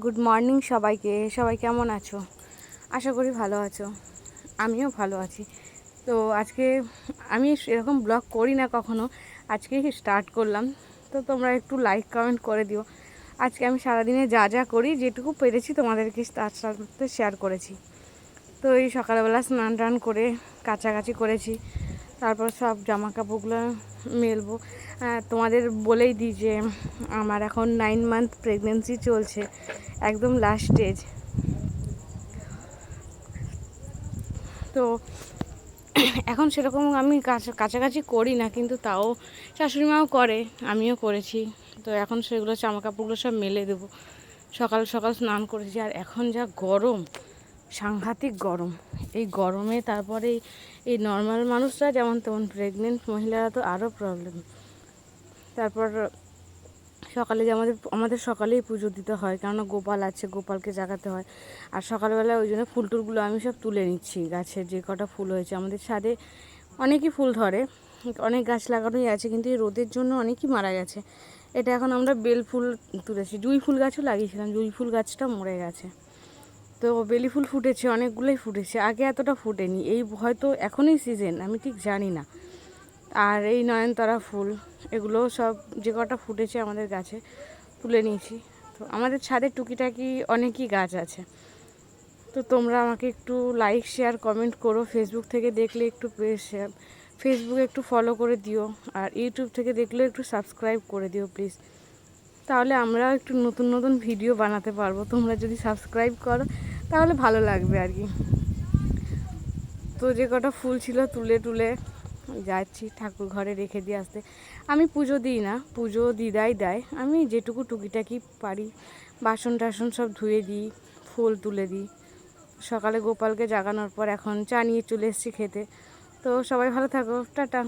Good morning সবাইকে। সবাই কেমন আছো? আশা করি ভালো আছো। আমিও ভালো আছি। তো আজকে আমি এরকম ব্লগ করি না কখনো। আজকে স্টার্ট করলাম। তো তোমরা একটু লাইক কমেন্ট করে দিও। আজকে আমি সারাদিনে যা যা করি, যেটুকু পেরেছি তোমাদেরকে তার সাথে শেয়ার করেছি। তো এই সকালবেলা স্নান টান করে কাছাকাছি করেছি। তারপর সব জামা কাপড়গুলো মেলবো তোমাদের বলেই দিই যে আমার এখন নাইন মান্থ প্রেগনেন্সি চলছে, একদম লাস্ট স্টেজ তো এখন সেরকম আমি কাছা- কাছাকাছি করি না, কিন্তু তাও শাশুড়ি মাও করে, আমিও করেছি। তো এখন সেগুলো জামা কাপড়গুলো সব মেলে দেবো। সকাল সকাল স্নান করেছি, আর এখন যা গরম সাংঘাতিক গরম। এই গরমে তারপরে এই- নর্মাল মানুষরা যেমন তেমন প্রেগনেন্ট মহিলারা তো আরও প্রবলেম তারপর সকালে যে আমাদের আমাদের সকালেই পুজো দিতে হয়, কেননা গোপাল আছে, গোপালকে জাগাতে হয়। আর সকালবেলা ওই জন্য ফুল টুলগুলো আমি সব তুলে নিচ্ছি গাছের যে কটা ফুল হয়েছে। আমাদের ছাদে অনেকই ফুল ধরে, অনেক গাছ লাগানোই আছে, কিন্তু এই রোদের জন্য অনেকই মারা গেছে। এটা এখন আমরা বেল ফুল তুলেছি। জুঁই ফুল গাছও লাগিয়েছিলাম, জুঁই ফুল গাছটা মরে গেছে। তো বেলি ফুল ফুটেছে, অনেকগুলোই ফুটেছে, আগে এতটা ফুটেনি। এই হয়তো এখনই সিজন আমি ঠিক জানি না। আর এই নয়নতারা ফুল, এগুলো সব যে কটা ফুটেছে আমাদের গাছে, তুলে নিয়েছি। তো আমাদের ছাদে টুকিটাকি অনেকই গাছ আছে। তো তোমরা আমাকে একটু লাইক শেয়ার কমেন্ট করো। ফেসবুক থেকে দেখলে একটু ফেসবুকে একটু ফলো করে দিও। আর ইউটিউব থেকে দেখলেও একটু সাবস্ক্রাইব করে দিও প্লিজ তাহলে আমরা একটু নতুন নতুন ভিডিও বানাতে পারব। তোমরা যদি সাবস্ক্রাইব করো তাহলে ভালো লাগবে আর কি। তো যে কটা ফুল ছিল তুলে তুলে যাচ্ছি ঠাকুর ঘরে রেখে দিয়ে আসতে। আমি পুজো দিই না, পুজো দিদাই দেয়। আমি যেটুকু টুকিটাকি পারি, বাসন টাসন সব ধুয়ে দিই, ফুল তুলে দিই। সকালে গোপালকে জাগানোর পর এখন চা নিয়ে চলে এসেছি খেতে। তো সবাই ভালো থাকো, টাটা।